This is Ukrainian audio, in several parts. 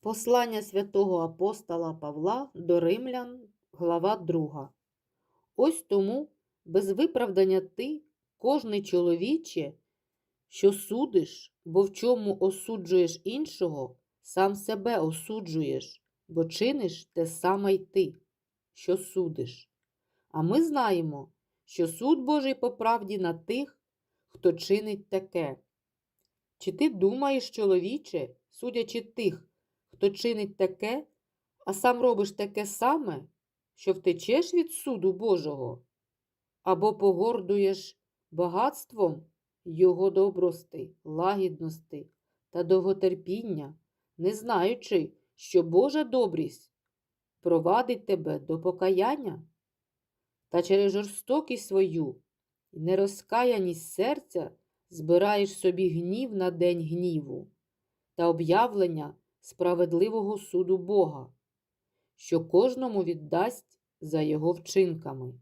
Послання святого апостола Павла до римлян, глава 2. Ось тому без виправдання ти, кожний чоловіче, що судиш, бо в чому осуджуєш іншого, сам себе осуджуєш, бо чиниш те саме й ти, що судиш. А ми знаємо, що суд Божий по правді на тих, хто чинить таке. Чи ти думаєш, чоловіче, судячи тих, хто чинить таке, а сам робиш таке саме, що втечеш від суду Божого, або погордуєш багатством Його добрости, лагідності та довготерпіння, не знаючи, що Божа добрість провадить тебе до покаяння, та через жорстокість свою і нерозкаяність серця збираєш собі гнів на день гніву та об'явлення справедливого суду Бога, що кожному віддасть за його вчинками.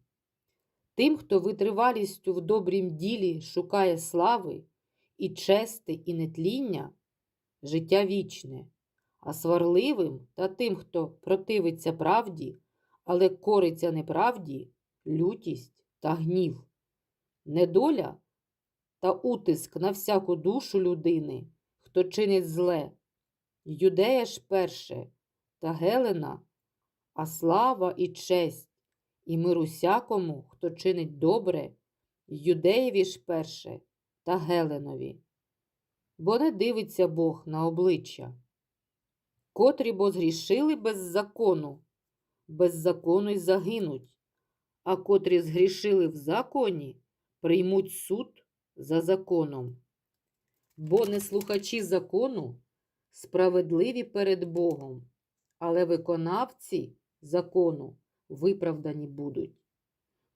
Тим, хто витривалістю в добрім ділі шукає слави і чести, і нетління, життя вічне, а сварливим та тим, хто противиться правді, але кориться неправді, лютість та гнів, недоля та утиск на всяку душу людини, хто чинить зле, Юдея ж перше та Гелена, а слава і честь, і мир усякому, хто чинить добре, Юдеєві ж перше та Геленові. Бо не дивиться Бог на обличчя, котрі бо згрішили без закону, без закону й загинуть, а котрі згрішили в законі, приймуть суд за законом. Бо не слухачі закону справедливі перед Богом, але виконавці закону виправдані будуть.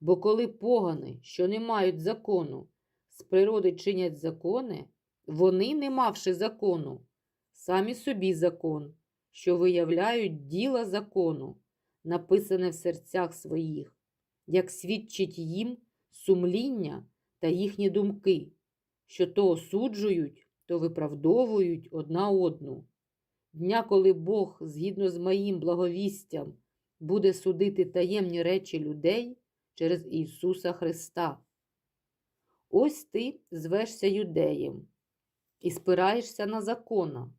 Бо коли погани, що не мають закону, з природи чинять закони, вони, не мавши закону, самі собі закон, що виявляють діла закону, написане в серцях своїх, як свідчить їм сумління та їхні думки, що то осуджують, то виправдовують одна одну. Дня, коли Бог, згідно з моїм благовістям, буде судити таємні речі людей через Ісуса Христа. Ось ти звешся юдеєм і спираєшся на закона,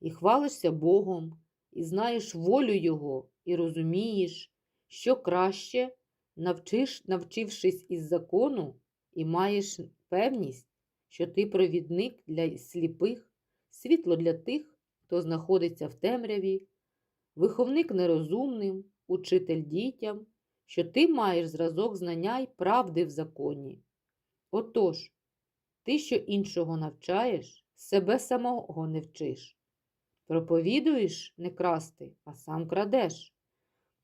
і хвалишся Богом, і знаєш волю Його, і розумієш, що краще, навчиш, навчившись із закону, і маєш певність, що ти провідник для сліпих, світло для тих, хто знаходиться в темряві, виховник нерозумним, учитель дітям, що ти маєш зразок знання й правди в законі. Отож, ти, що іншого навчаєш, себе самого не вчиш. Проповідуєш не красти, а сам крадеш.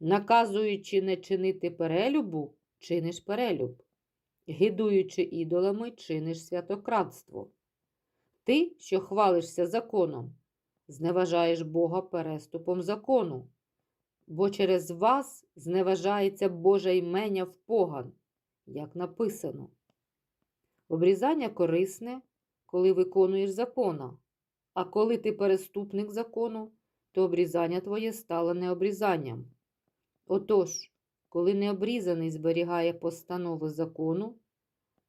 Наказуючи не чинити перелюбу, чиниш перелюб. Гидуючи ідолами, чиниш святократство. Ти, що хвалишся законом, зневажаєш Бога переступом закону, бо через вас зневажається Боже імення в поган, як написано. Обрізання корисне, коли виконуєш закона, а коли ти переступник закону, то обрізання твоє стало необрізанням. Отож, коли необрізаний зберігає постанови закону,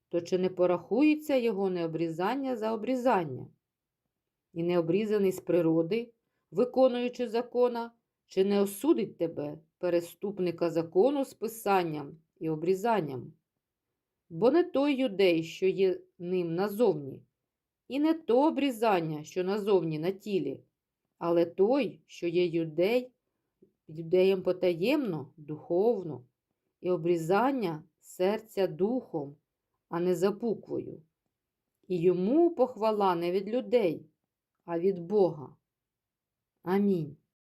то чи не порахується його необрізання за обрізання? І необрізаний з природи, виконуючи закона, чи не осудить тебе, переступника закону з писанням і обрізанням? Бо не той юдей, що є ним назовні, і не то обрізання, що назовні на тілі, але той, що є юдей, юдеєм потаємно, духовно, і обрізання серця духом, а не за буквою. І йому похвала не від людей, а від Бога. Амінь.